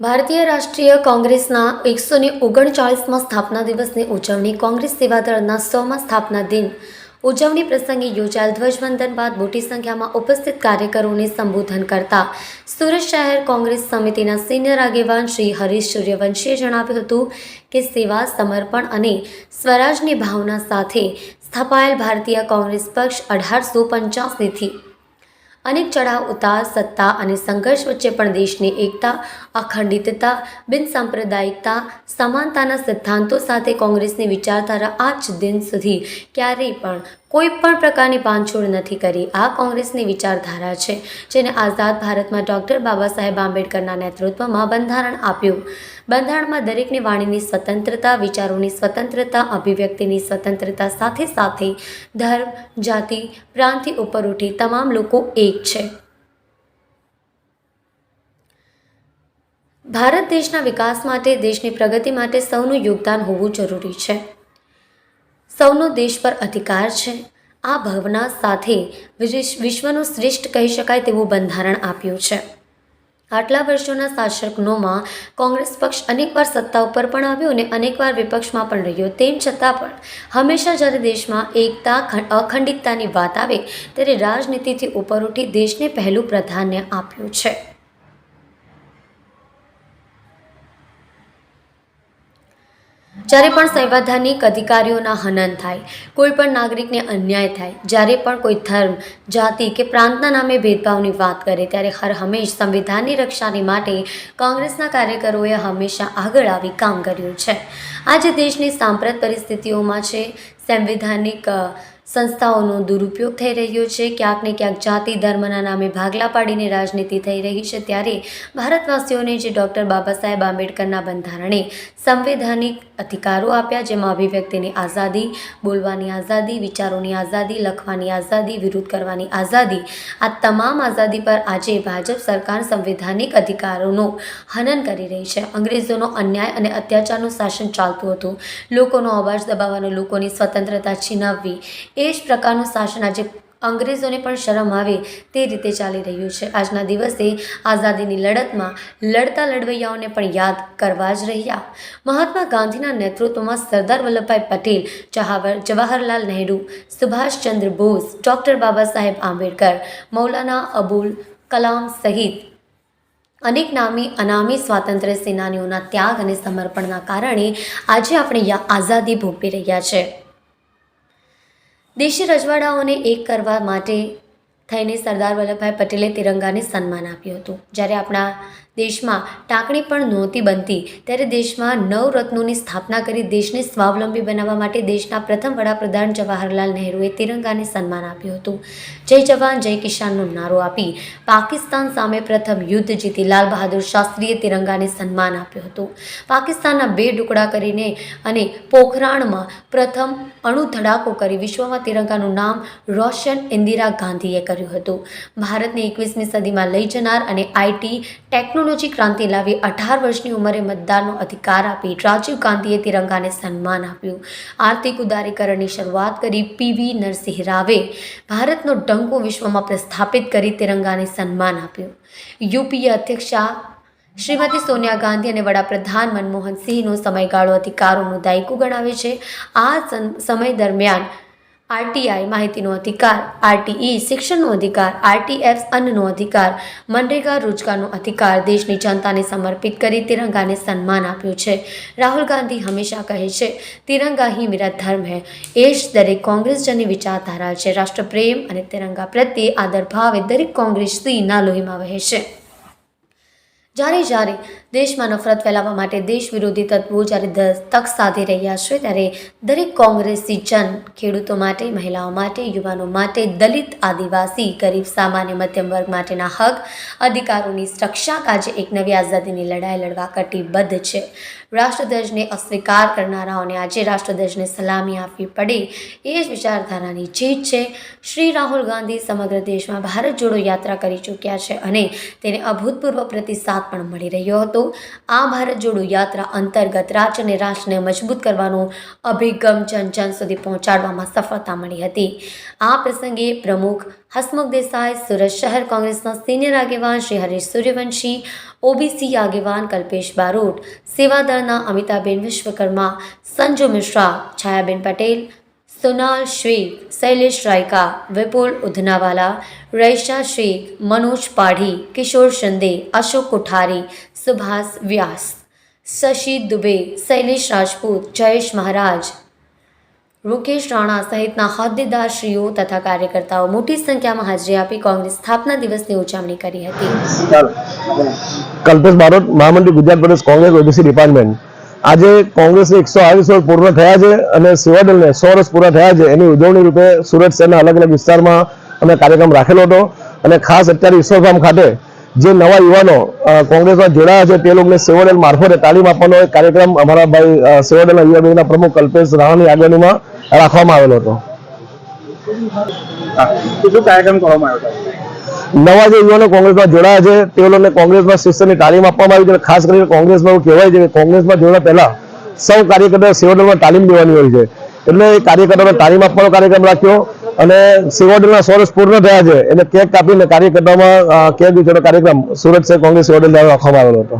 ભારતીય રાષ્ટ્રીય કોંગ્રેસના એકસો ને ઓગણચાળીસમાં સ્થાપના દિવસની ઉજવણી કોંગ્રેસ સેવાદળના સોમાં સ્થાપના દિન. ઉજવણી પ્રસંગે યોજાયેલ ધ્વજવંદન બાદ મોટી સંખ્યામાં ઉપસ્થિત કાર્યકરોને સંબોધન કરતા સુરત શહેર કોંગ્રેસ સમિતિના સિનિયર આગેવાન શ્રી હરીશ સૂર્યવંશીએ જણાવ્યું હતું કે સેવા, સમર્પણ અને સ્વરાજની ભાવના સાથે સ્થપાયેલ ભારતીય કોંગ્રેસ પક્ષ અઢારસો પંચ્યાસીથી અનેક ચઢાવ, ઉતાર, સત્તા અને સંઘર્ષ વચ્ચે પણ દેશની એકતા, અખંડિતતા, બિનસાંપ્રદાયિકતા, સમાનતાના સિદ્ધાંતો સાથે કોંગ્રેસની વિચારધારા આજ દિન સુધી ક્યારેય પણ કોઈ પણ પ્રકારની બાંધછોડ નથી કરી. આ કોંગ્રેસની વિચારધારા છે, જેને આઝાદ ભારતમાં ડૉક્ટર બાબા સાહેબ આંબેડકરના નેતૃત્વમાં બંધારણ આપ્યું. બંધારણમાં દરેકની વાણીની સ્વતંત્રતા, વિચારોની સ્વતંત્રતા, અભિવ્યક્તિની સ્વતંત્રતા સાથે સાથે ધર્મ, જાતિ પ્રાંતથી ઉપર ઉઠી તમામ લોકો એક છે. ભારત દેશના વિકાસ માટે, દેશની પ્રગતિ માટે સૌનું યોગદાન હોવું જરૂરી છે. સૌનો દેશ પર અધિકાર છે. આ ભાવના સાથે વિશ્વનું શ્રેષ્ઠ કહી શકાય તેવું બંધારણ આપ્યું છે. આટલા વર્ષોના શાસકનોમાં કોંગ્રેસ પક્ષ અનેકવાર સત્તા ઉપર પણ આવ્યો અને અનેકવાર વિપક્ષમાં પણ રહ્યો. તેમ છતાં પણ, હંમેશા જ્યારે દેશમાં એકતા અખંડિતતાની વાત આવે, ત્યારે રાજનીતિથી ઉપર ઉઠી દેશને પહેલું પ્રાધાન્ય આપ્યું છે. જ્યારે પણ સંવૈધાનિક અધિકારીઓના હનન થાય, કોઈ પણ નાગરિકને અન્યાય થાય, જ્યારે પણ કોઈ ધર્મ, જાતિ કે પ્રાંતના નામે ભેદભાવની વાત કરે, ત્યારે હર હંમેશ સંવિધાનની રક્ષાની માટે કોંગ્રેસના કાર્યકરોએ હંમેશા આગળ આવી કામ કર્યું છે. આજે દેશની સાંપ્રત પરિસ્થિતિઓમાં છે, સંવિધાનિક સંસ્થાઓનો દુરુપયોગ થઈ રહ્યો છે. ક્યાંક ને ક્યાંક જાતિ ધર્મના નામે ભાગલા પાડીને રાજનીતિ થઈ રહી છે. ત્યારે ભારતવાસીઓને જે ડૉક્ટર બાબા સાહેબ આંબેડકરના બંધારણે સંવૈધાનિક અધિકારો આપ્યા, જેમાં અભિવ્યક્તિની આઝાદી, બોલવાની આઝાદી, વિચારોની આઝાદી, લખવાની આઝાદી, વિરોધ કરવાની આઝાદી, આ તમામ આઝાદી પર આજે ભાજપ સરકાર સંવૈધાનિક અધિકારોનો હનન કરી રહી છે. અંગ્રેજોનો અન્યાય અને અત્યાચારનું શાસન ચાલતું હતું. લોકોનો અવાજ દબાવવાનો, લોકોની સ્વતંત્રતા છીનવવી એ જ પ્રકારનું શાસન આજે અંગ્રેજોને પણ શરમ આવે તે રીતે ચાલી રહ્યું છે. આજના દિવસે આઝાદીની લડતમાં લડતા લડવૈયાઓને પણ યાદ કરવા જ રહ્યા. મહાત્મા ગાંધીના નેતૃત્વમાં સરદાર વલ્લભભાઈ પટેલ, જહાવર, જવાહરલાલ નહેરુ, સુભાષચંદ્ર બોઝ, ડૉક્ટર બાબા સાહેબ આંબેડકર, મૌલાના અબુલ કલામ સહિત અનેક નામી, અનામી સ્વાતંત્ર્ય સેનાનીઓના ત્યાગ અને સમર્પણના કારણે આજે આપણે આઝાદી ભોગવી રહ્યા છે. દેશી રજવાડાઓને એક કરવા માટે થઈને સરદાર વલ્લભભાઈ પટેલે તિરંગાને સન્માન આપ્યું હતું. જ્યારે આપણા દેશમાં ટાંકણી પણ નહોતી બનતી, ત્યારે દેશમાં નવ રત્નોની સ્થાપના કરી દેશને સ્વાવલંબી બનાવવા માટે દેશના પ્રથમ વડાપ્રધાન જવાહરલાલ નહેરુએ તિરંગાને સન્માન આપ્યું હતું. જય જવાન, જય કિસાનનો નારો આપી પાકિસ્તાન સામે પ્રથમ યુદ્ધ જીતી લાલ બહાદુર શાસ્ત્રીએ તિરંગાને સન્માન આપ્યું હતું. પાકિસ્તાનના બે ટુકડા કરીને અને પોખરાણમાં પ્રથમ અણુ ધડાકો કરી વિશ્વમાં તિરંગાનું નામ રોશન ઇન્દિરા ગાંધીએ કર્યું. હતું. ભારતને એકવીસમી સદીમાં લઈ જનાર અને આઈટી ટેકનોલોજી ક્રાંતિ લાવી અઢાર વર્ષની ઉંમરે મતદારનો અધિકાર આપી રાજીવ ગાંધીએ તિરંગાને સન્માન આપ્યું. આર્થિક ઉદારીકરણની શરૂઆત કરી પીવી નરસિંહ રાવે ભારતનો ડંકો વિશ્વમાં પ્રસ્થાપિત કરી તિરંગાને સન્માન આપ્યું. યુપીએ અધ્યક્ષા શ્રીમતી સોનિયા ગાંધી અને વડાપ્રધાન મનમોહન સિંહનો સમયગાળો અધિકારોનું દાયકું ગણાવે છે. આ સમય દરમિયાન આરટીઆઈ માહિતીનો અધિકાર, આરટીઈ શિક્ષણનો અધિકાર આરટીએફ અન્નનો અધિકાર, મનરેગા રોજગારનો અધિકાર દેશની જનતાને સમર્પિત કરી તિરંગાને સન્માન આપ્યું છે. રાહુલ ગાંધી હંમેશા કહે છે, તિરંગા હી મેરા ધર્મ હૈ. એ જ દરેક કોંગ્રેસજનની વિચારધારા છે. રાષ્ટ્રપ્રેમ અને તિરંગા પ્રત્યે આદર ભાવે દરેક દરેક કોંગ્રેસીના લોહીમાં વહે છે. જ્યારે જ્યારે દેશમાં નફરત ફેલાવવા માટે દેશ વિરોધી તત્વો જ્યારે તક સાધી રહ્યા છે, ત્યારે દરેક કોંગ્રેસી જન ખેડૂતો માટે, મહિલાઓ માટે, યુવાનો માટે, દલિત, આદિવાસી, ગરીબ, સામાન્ય, મધ્યમ વર્ગ માટેના હક, અધિકારોની રક્ષા આજે એક નવી આઝાદીની લડાઈ લડવા કટિબદ્ધ છે. રાષ્ટ્રધ્વજને અસ્વીકાર કરનારાઓને આજે રાષ્ટ્રધ્વજને સલામી આપવી પડે એ જ વિચારધારાની જીત છે. શ્રી રાહુલ ગાંધી સમગ્ર દેશમાં ભારત જોડો યાત્રા કરી ચૂક્યા છે અને તેને અભૂતપૂર્વ પ્રતિસાદ પણ મળી રહ્યો હતો. આ ભારત જોડો યાત્રા અંતર્ગત રાજ્ય અને રાષ્ટ્રને મજબૂત કરવાનો અભિગમ જન સુધી પહોંચાડવામાં સફળતા મળી હતી. આ પ્રસંગે પ્રમુખ હસમુખ દેસાઈ, સુરત શહેર કોંગ્રેસના સિનિયર આગેવાન શ્રી હરીશ સૂર્યવંશી, ઓબીસી આગેવાન કલ્પેશ બારોટ, સેવાદળના અમિતાબેન વિશ્વકર્મા, સંજુ મિશ્રા, છાયાબેન પટેલ, સોનાલ શેખ શૈલેષ રાયકા, વિપુલ ઉધનાવાલા, રૈશા શેખ મનોજ પાઢી, કિશોર શિંદે, અશોક કોઠારી સુભાષ વ્યાસ શશી દુબે શૈલેષ રાજપૂત જયેશ મહારાજ રૂકેશ રાણા સહિતના હોદ્દેદારશ્રીઓ તથા કાર્યકર્તાઓ મોટી સંખ્યામાં હાજરી આપી કોંગ્રેસ સ્થાપના દિવસની ઉજવણી કરી હતી કલ્પેશ બારોટ મહામંત્રી ગુજરાત પ્રદેશ કોંગ્રેસ ઓબીસી ડિપાર્ટમેન્ટ. આજે કોંગ્રેસને એકસો આવીસ વર્ષ પૂર્ણ થયા છે અને સેવાદળને સો વર્ષ પૂરા થયા છે. એની ઉજવણી રૂપે સુરત શહેરના અલગ અલગ વિસ્તારમાં અમે કાર્યક્રમ રાખેલો હતો અને ખાસ અત્યારે ઈશ્વરધામ ખાતે જે નવા યુવાનો કોંગ્રેસમાં જોડાયા છે તે લોકોને સેવોડેલ મારફતે તાલીમ આપવાનો એક કાર્યક્રમ અમારા ભાઈ અ, સેવાદળના યુવા વિંગના પ્રમુખ કલ્પેશ રાણાની આગેવાનીમાં રાખવામાં આવેલો હતો. નવા જે યુવાનો કોંગ્રેસમાં જોડાયા છે તે લોકોને કોંગ્રેસમાં શિસ્તની તાલીમ આપવામાં આવી છે ખાસ કરીને કોંગ્રેસમાં એવું કહેવાય છે કે કોંગ્રેસમાં જોડા પહેલા સૌ કાર્યકર્તા સેવાદળમાં તાલીમ લેવાની હોય છે. એટલે એ કાર્યકર્તાઓને તાલીમ આપવાનો કાર્યક્રમ રાખ્યો. અને સેવાદળના સોરસ પૂર્ણ થયા છે. એટલે કેક કાપીને કાર્યકર્તામાં કેક વેચવાનો કાર્યક્રમ સુરત શહેર કોંગ્રેસ સેવાદળ દ્વારા રાખવામાં આવેલો હતો.